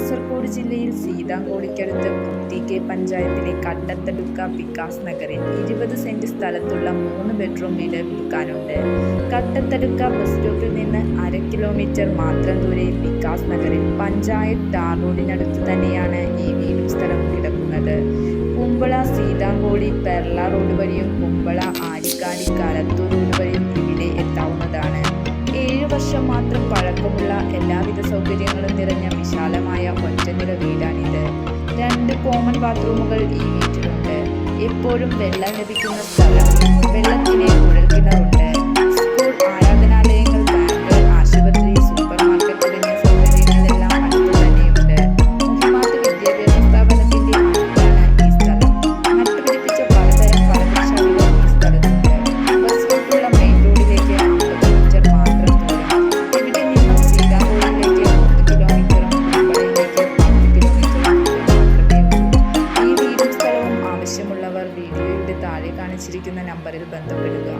കാസർഗോഡ് ജില്ലയിൽ സീതാങ്കോടിക്കടുത്ത് കെ പഞ്ചായത്തിലെ കണ്ടത്തടുക്ക വികാസ് നഗറിൽ ഇരുപത് സെന്റ് സ്ഥലത്തുള്ള മൂന്ന് ബെഡ്റൂം വീട് വിൽക്കാനുണ്ട്. കട്ടത്തടുക്ക ബസ് സ്റ്റോപ്പിൽ നിന്ന് അര കിലോമീറ്റർ മാത്രം ദൂരെ വികാസ് നഗറിൽ പഞ്ചായത്ത് ടാർ റോഡിനടുത്ത് തന്നെയാണ് ഈ വീടും സ്ഥലവും കിടക്കുന്നത്. കുമ്പള സീതാങ്കോടി പെർള റോഡ് വഴിയും കുമ്പള ആരിക്കാടി വർഷം മാത്രം പഴക്കമുള്ള എല്ലാവിധ സൗകര്യങ്ങളും നിറഞ്ഞ വിശാലമായ ഒറ്റനില വീടാണിത്. രണ്ട് കോമൺ ബാത്റൂമുകൾ ഈ വീട്ടിലുണ്ട്. എപ്പോഴും വെള്ളം ലഭിക്കുന്ന സ്ഥലം. കാണിച്ചിരിക്കുന്ന നമ്പറിൽ ബന്ധപ്പെടുക.